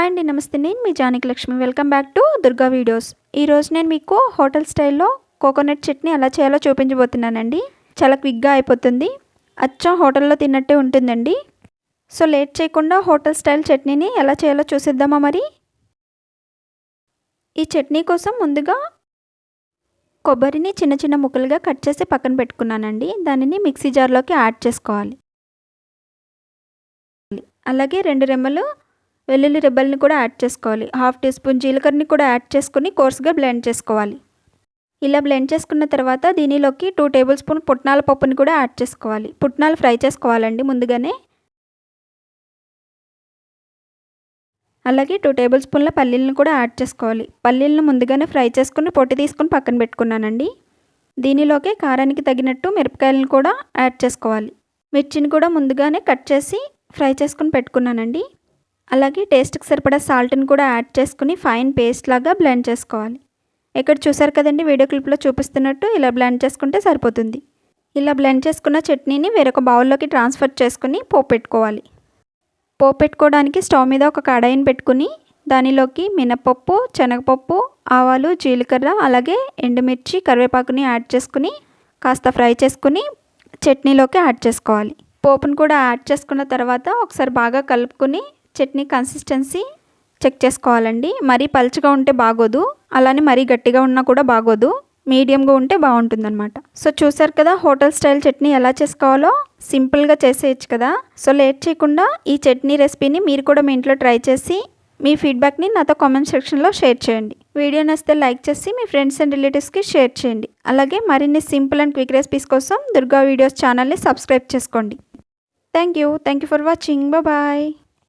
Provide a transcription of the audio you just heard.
Hi అండి నమస్తే. నేను మీ Janaki Lakshmi. Welcome back to Durga videos ఈరోజు నేను మీకు హోటల్ స్టైల్లో కోకోనట్ చట్నీ ఎలా చేయాలో చూపించబోతున్నానండి. చాలా క్విక్గా అయిపోతుంది. అచ్చం హోటల్లో తిన్నట్టే ఉంటుందండి. సో లేట్ చేయకుండా హోటల్ స్టైల్ చట్నీని ఎలా చేయాలో చూసిద్దామా మరి? ఈ చట్నీ కోసం ముందుగా కొబ్బరిని చిన్న చిన్న ముక్కలుగా కట్ చేసి పక్కన పెట్టుకున్నానండి. దానిని మిక్సీ జార్లోకి యాడ్ చేసుకోవాలి. అలాగే రెండు రెమ్మలు వెల్లుల్లి రెబ్బల్ని కూడా యాడ్ చేసుకోవాలి. హాఫ్ టీ స్పూన్ జీలకర్రని కూడా యాడ్ చేసుకుని కోర్స్గా బ్లెండ్ చేసుకోవాలి. ఇలా బ్లెండ్ చేసుకున్న తర్వాత దీనిలోకి టూ టేబుల్ స్పూన్ పుట్నాల పప్పుని కూడా యాడ్ చేసుకోవాలి. పుట్నాలు ఫ్రై చేసుకోవాలండి ముందుగానే. అలాగే టూ టేబుల్ స్పూన్ల పల్లీలను కూడా యాడ్ చేసుకోవాలి. పల్లీలను ముందుగానే ఫ్రై చేసుకుని పొట్టి తీసుకుని పక్కన పెట్టుకున్నానండి. దీనిలోకి కారానికి తగినట్టు మిరపకాయలను కూడా యాడ్ చేసుకోవాలి. మిర్చిని కూడా ముందుగానే కట్ చేసి ఫ్రై చేసుకుని పెట్టుకున్నానండి. అలాగే టేస్ట్కి సరిపడా సాల్ట్ని కూడా యాడ్ చేసుకుని ఫైన్ పేస్ట్ లాగా బ్లెండ్ చేసుకోవాలి. ఇక్కడ చూసారు కదండి వీడియో క్లిప్లో చూపిస్తున్నట్టు ఇలా బ్లెండ్ చేసుకుంటే సరిపోతుంది. ఇలా బ్లెండ్ చేసుకున్న చట్నీని వేరొక బౌల్లోకి ట్రాన్స్ఫర్ చేసుకుని పోపు పెట్టుకోవాలి. పోపు పెట్టుకోవడానికి స్టవ్ మీద ఒక కడాయిని పెట్టుకుని దానిలోకి మినపప్పు శనగపప్పు ఆవాలు జీలకర్ర అలాగే ఎండుమిర్చి కరివేపాకుని యాడ్ చేసుకుని కాస్త ఫ్రై చేసుకుని చట్నీలోకి యాడ్ చేసుకోవాలి. పోపును కూడా యాడ్ చేసుకున్న తర్వాత ఒకసారి బాగా కలుపుకుని చట్నీ కన్సిస్టెన్సీ చెక్ చేసుకోవాలండి. మరీ పలుచగా ఉంటే బాగోదు. అలానే మరీ గట్టిగా ఉన్నా కూడా బాగోదు. మీడియంగా ఉంటే బాగుంటుందన్నమాట. సో చూసారు కదా హోటల్ స్టైల్ చట్నీ ఎలా చేసుకోవాలో? సింపుల్గా చేసేయచ్చు కదా. సో లేట్ చేయకుండా ఈ చట్నీ రెసిపీని మీరు కూడా మీ ఇంట్లో ట్రై చేసి మీ ఫీడ్బ్యాక్ని నాతో కామెంట్ సెక్షన్లో షేర్ చేయండి. వీడియో నచ్చితే లైక్ చేసి మీ ఫ్రెండ్స్ అండ్ రిలేటివ్స్కి షేర్ చేయండి. అలాగే మరిన్ని సింపుల్ అండ్ క్విక్ రెసిపీస్ కోసం దుర్గా వీడియోస్ ఛానల్ని సబ్స్క్రైబ్ చేసుకోండి. Thank you thank you for watching bye